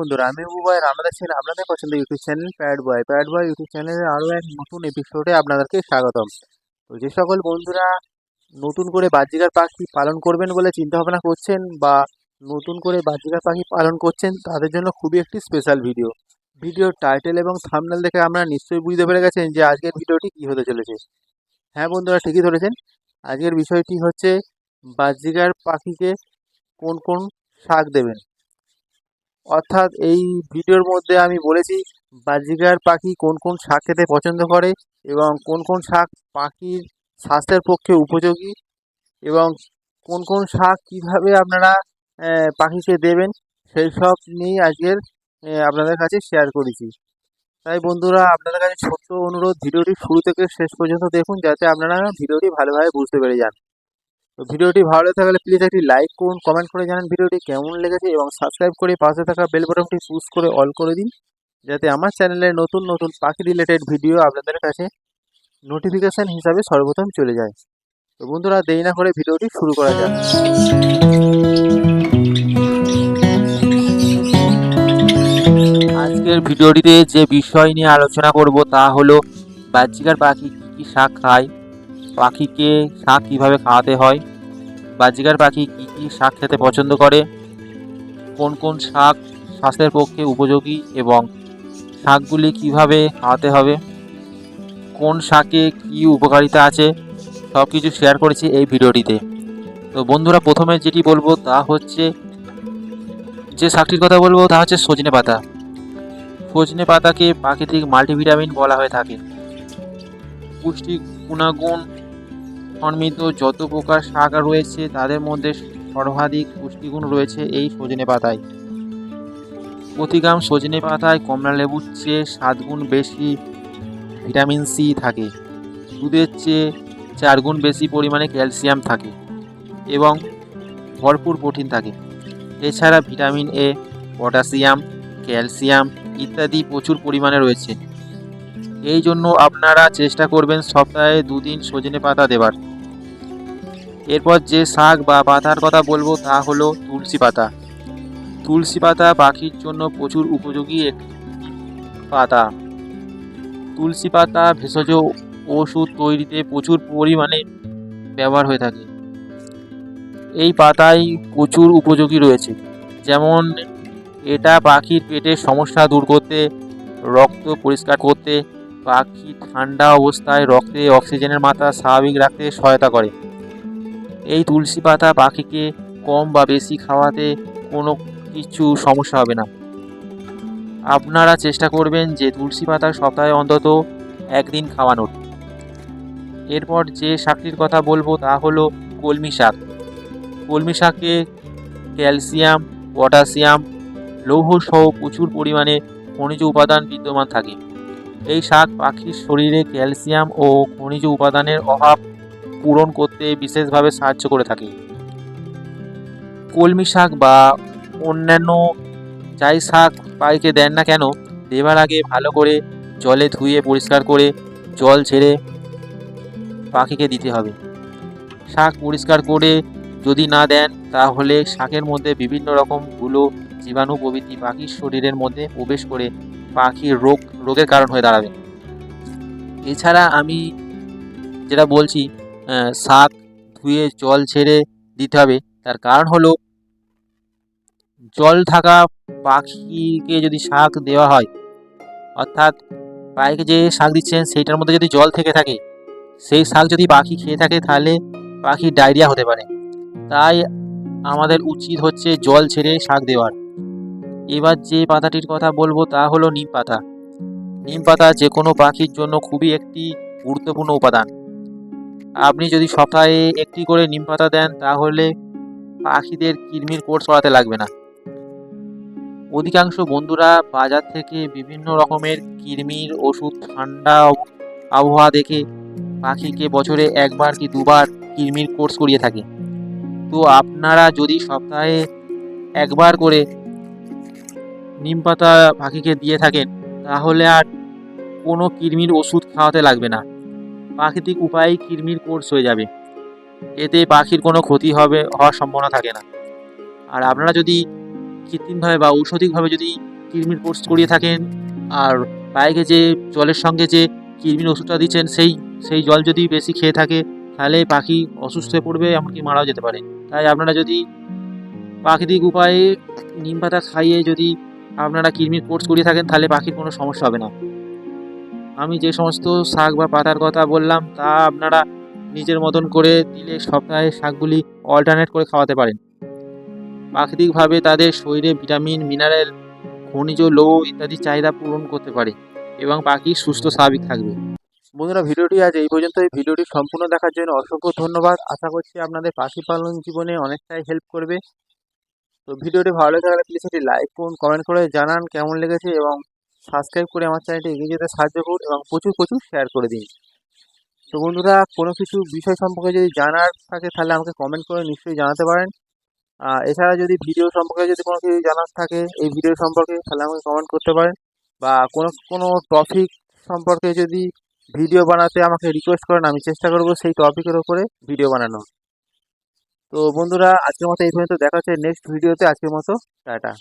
বন্ধুরা, আমি বুবাই আপনাদের ছেলে আপনাদের পছন্দ YouTube channel pad boy pad boy YouTube চ্যানেলের আরও এক নতুন এপিসোডে আপনাদেরকে স্বাগতম। তো যে সকল বন্ধুরা নতুন করে বাহ্যিকার পাখি পালন করবেন বলে চিন্তা ভাবনা করছেন বা নতুন করে বাহ্যিকার পাখি পালন করছেন, তাদের জন্য খুবই একটি স্পেশাল ভিডিও ভিডিওর টাইটেল এবং থাম্বনেল দেখে আমরা নিশ্চয়ই বুঝতে পেরে গেছেন যে আজকের ভিডিওটি কী হতে চলেছে। হ্যাঁ বন্ধুরা, ঠিকই ধরেছেন। আজকের বিষয়টি হচ্ছে বাহ্যিকার পাখিকে কোন কোন শাক দেবেন? অর্থাৎ এই ভিডিওর মধ্যে আমি বলেছি বাজিকার পাখি কোন কোন শাক খেতে পছন্দ করে এবং কোন কোন শাক পাখির স্বাস্থ্যের পক্ষে উপযোগী এবং কোন কোন শাক কীভাবে আপনারা পাখিকে দেবেন সেই সব নিয়েই আজকের আপনাদের কাছে শেয়ার করেছি। তাই বন্ধুরা, আপনাদের কাছে ছোট্ট অনুরোধ, ভিডিওটি শুরু থেকে শেষ পর্যন্ত দেখুন যাতে আপনারা ভিডিওটি ভালোভাবে বুঝতে পেরে যান। তো ভিডিওটি ভালো লেগে থাকলে প্লিজ একটি লাইক করুন কমেন্ট করে জানান ভিডিওটি কেমন লেগেছে এবং সাবস্ক্রাইব করে পাশে থাকা বেল বাটনটি পুশ করে অল করে দিন, যাতে আমার চ্যানেলে নতুন নতুন পাখি রিলেটেড ভিডিও আপনাদের কাছে নোটিফিকেশান হিসাবে সর্বপ্রথম চলে যায়। তো বন্ধুরা, দেরি না করে ভিডিওটি শুরু করা যাক। আজকের ভিডিওটিতে যে বিষয় নিয়ে আলোচনা করব তা হলো বাহ্যিকার পাখি কী শাক খায় পাখিকে শাক কীভাবে খাওয়াতে হয়? বাহ্যিকার পাখি কী কী শাক খেতে পছন্দ করে? কোন কোন শাক স্বাস্থ্যের পক্ষে উপযোগী এবং শাকগুলি কীভাবে খাওয়াতে হবে? কোন শাকে কী উপকারিতা আছে? সব কিছু শেয়ার করেছি এই ভিডিওটিতে। তো বন্ধুরা, প্রথমে যেটি বলব তা হচ্ছে, যে শাকটির কথা বলব তা হচ্ছে সজনে পাতা। সজনে পাতাকে প্রাকৃতিক মাল্টিভিটামিন বলা হয়ে থাকে। পুষ্টি গুণাগুণ সমৃদ্ধ যত প্রকার শাক রয়েছে, তাদের মধ্যে সর্বাধিক পুষ্টিগুণ রয়েছে এই সজনে পাতায়। প্রতি গ্রাম সজনে পাতায় কমলা লেবুর চেয়ে সাত গুণ বেশি ভিটামিন সি থাকে। দুধের চেয়ে চার গুণ বেশি পরিমাণে ক্যালসিয়াম থাকে এবং ভরপুর প্রোটিন থাকে। এছাড়া ভিটামিন এ, পটাশিয়াম, ক্যালসিয়াম ইত্যাদি প্রচুর পরিমাণে রয়েছে। এই জন্য আপনারা চেষ্টা করবেন সপ্তাহে দুদিন সজনে পাতা দেবার। এরপর যে শাক বা পাতার কথা বলব তা হলো তুলসী পাতা। তুলসী পাতা পাখির জন্য প্রচুর উপযোগী এক পাতা। তুলসী পাতা ভেষজ ওষুধ তৈরিতে প্রচুর পরিমাণে ব্যবহার হয়ে থাকে। এই পাতায় প্রচুর উপযোগী রয়েছে। যেমন এটা পাখির পেটের সমস্যা দূর করতে, রক্ত পরিষ্কার করতে, পাখি ঠান্ডা অবস্থায় রক্তে অক্সিজেনের মাত্রা স্বাভাবিক রাখতে সহায়তা করে। এই তুলসী পাতা পাখিকে কম বা বেশি খাওয়াতে কোনো কিছু সমস্যা হবে না। আপনারা চেষ্টা করবেন যে তুলসী পাতা সপ্তাহে অন্তত একদিন খাওয়ানোর। এরপর যে শাকটির কথা বলব তা হলো কলমি শাক। কলমি শাকে ক্যালসিয়াম, পটাশিয়াম, লৌহ সহ প্রচুর পরিমাণে খনিজ উপাদান বিদ্যমান থাকে। এই শাক পাখির শরীরে ক্যালসিয়াম ও খনিজ উপাদানের অভাব পূরণ করতে বিশেষভাবে সাহায্য করে থাকে। কলমি শাক বা অন্যান্য যাই শাক পাখিকে দেন না কেন, দেবার আগে ভালো করে জলে ধুয়ে, পরিষ্কার করে জল ছেড়ে পাখিকে দিতে হবে। শাক পরিষ্কার করে যদি না দেন, তাহলে শাকের মধ্যে বিভিন্ন রকম ধুলো জীবাণু প্রভৃতি পাখির শরীরের মধ্যে প্রবেশ করে পাখির রোগ, রোগের কারণ হয়ে দাঁড়াবে। এছাড়া আমি যেটা বলছি শাক ধুয়ে জল ছেড়ে দিতে হবে। তার কারণ হলো, জল থাকা পাখিকে যদি শাক দেওয়া হয়, অর্থাৎ পাখিকে যে শাক দিচ্ছেন, সেইটার মধ্যে যদি জল থেকে থাকে, সেই শাক যদি পাখি খেয়ে থাকে, তাহলে পাখির ডায়রিয়া হতে পারে। তাই আমাদের উচিত হচ্ছে জল ছেড়ে শাক দেওয়ার। এবার যে পাতাটির কথা বলব, তা হলো নিম পাতা। নিম পাতা যে কোনো পাখির জন্য খুবই একটি গুরুত্বপূর্ণ উপাদান। আপনি যদি সপ্তাহে একটি করে নিম পাতা দেন, তাহলে পাখিদের কৃমির কোর্স করাতে লাগবে না। অধিকাংশ বন্ধুরা বাজার থেকে বিভিন্ন রকমের কৃমির ওষুধ, ঠান্ডা আবহাওয়া দেখে পাখিকে বছরে একবার কি দুবার কৃমির কোর্স করিয়ে থাকে। তো আপনারা যদি সপ্তাহে একবার করে নিম পাতা পাখিকে দিয়ে থাকেন, তাহলে আর কোনো কৃমির ওষুধ খাওয়াতে লাগবে না। প্রাকৃতিক উপায়ে কৃমির কোর্স হয়ে যাবে। এতে পাখির কোনো ক্ষতি হবে, হওয়ার সম্ভাবনা থাকে না। আর আপনারা যদি কৃত্রিমভাবে বা ঔষধিকভাবে যদি কৃমির কোর্স করিয়ে থাকেন, আর বাইকে যে জলের সঙ্গে যে কৃমির ওষুধটা দিচ্ছেন, সেই সেই জল যদি বেশি খেয়ে থাকে, তাহলে পাখি অসুস্থ হয়ে পড়বে, এমনকি মারাও যেতে পারে। তাই আপনারা যদি প্রাকৃতিক উপায়ে নিম পাতা খাইয়ে যদি আপনারা কৃমির কোর্স করিয়ে থাকেন, তাহলে পাখির কোনো সমস্যা হবে না। আমি যে সমস্ত শাক বা পাতার কথা বললাম, তা আপনারা নিজের মতন করে দিলে সপ্তাহে শাকগুলি অল্টারনেট করে খাওয়াতে পারেন। প্রাকৃতিকভাবে তাদের শরীরে ভিটামিন মিনারেল খনিজ, লৌহ ইত্যাদি চাহিদা পূরণ করতে পারে এবং পাখি সুস্থ স্বাভাবিক থাকবে। বন্ধুরা, ভিডিওটি আজ এই পর্যন্ত। এই ভিডিওটি সম্পূর্ণ দেখার জন্য অসংখ্য ধন্যবাদ। আশা করছি আপনাদের পাখি পালন জীবনে অনেকটাই হেল্প করবে। তো ভিডিওটি ভালো লেগে থাকলে প্লিজ এটি লাইক করুন কমেন্ট করে জানান কেমন লেগেছে এবং সাবস্ক্রাইব করে আমার চ্যানেলটি এগিয়ে যেতে সাহায্য করুন এবং প্রচুর প্রচুর শেয়ার করে দিন। তো বন্ধুরা, কোনো কিছু বিষয় সম্পর্কে যদি জানার থাকে, তাহলে আমাকে কমেন্ট করে নিশ্চয়ই জানাতে পারেন। এছাড়া যদি ভিডিও সম্পর্কে যদি কোনো কিছু জানার থাকে, এই ভিডিও সম্পর্কে, তাহলে আমাকে কমেন্ট করতে পারেন। বা কোনো কোনো টপিক সম্পর্কে যদি ভিডিও বানাতে আমাকে রিকোয়েস্ট করেন, আমি চেষ্টা করব সেই টপিকের ওপরে ভিডিও বানানোর। তো বন্ধুরা, আজকের মতো এই পর্যন্ত দেখা হচ্ছে নেক্সট ভিডিওতে আজকের মতো, টাটা।